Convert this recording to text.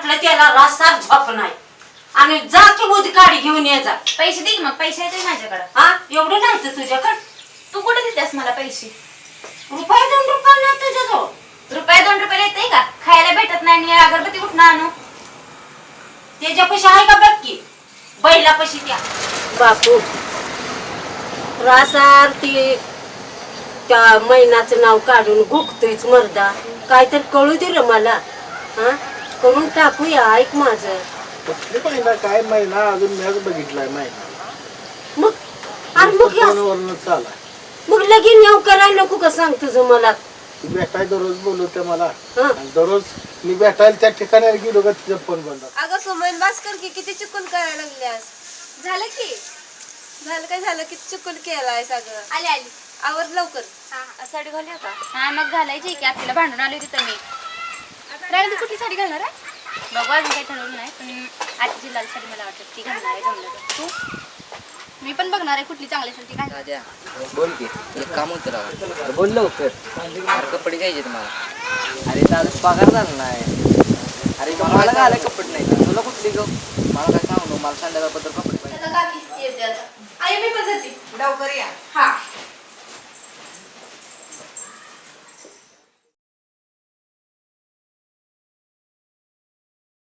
घातलं त्याला रस्ता झोप नाही. आणि जा की बुध काढी घेऊन ये जा. पैसे दे की मग पैसे येते माझ्याकडे. हा? एवढं नाही तर तुझ्याकडं? तू कुठे देतेस मला पैसे? रुपये दोन रुपये नाही तुझ्याजवळ. रुपये दोन रुपये येते का? खायला भेटत नाही आणि अगरबत्ती कुठं आणू? त्याच्यापाशी आहे का बघ की? बैलापाशी त्या. बापू रासार ती त्या महिन्याचं नाव काढून गुकतोयच मर्दा. काय तर कळू दे रे मला हा? करून टाकूया ऐक माझं. कुठली महिना काय महिना अजून मी बघितलाय महिना मग आणि मग या- फोनवरूनच चालाय मग लगीन येऊ करायला नको का सांग तुझं मला? ती भेटाय दररोज बोलवते मला. हा. आणि दररोज मी भेटायला त्या ठिकाणी गेलो का तिचा फोन बंद. अगं सोमन भास्कर की किती चुकून करायला लागल्यास झालं की? झालं काय झालं? किती चुकून केलाय सगळं? आली आली. आवर लवकर. साडी घाली आता हा मग घालायची की आत्तीला भांडून आली तिथं मी. राहिली कुठली साडी घालणार आहे? बघू अजून काही ठरवलं नाही पण आजची लाल साडी मला वाटत ती घालणार आहे जमलं तर. तू? मी पण बघणार आहे कुठली चांगली साडी घाल. राजा बोल की एक काम होतं राव. बोल लवकर. अरे कपडे घ्यायचे तुम्हाला अरे दादा पगार झाला नाही. अरे मला घालाय कपडे नाही तुला कुठली गं मला काय सांगू नको, मला संध्याकाळबद्दल कपडे पाहिजे. आई मी पण जाते. लवकर या. हा.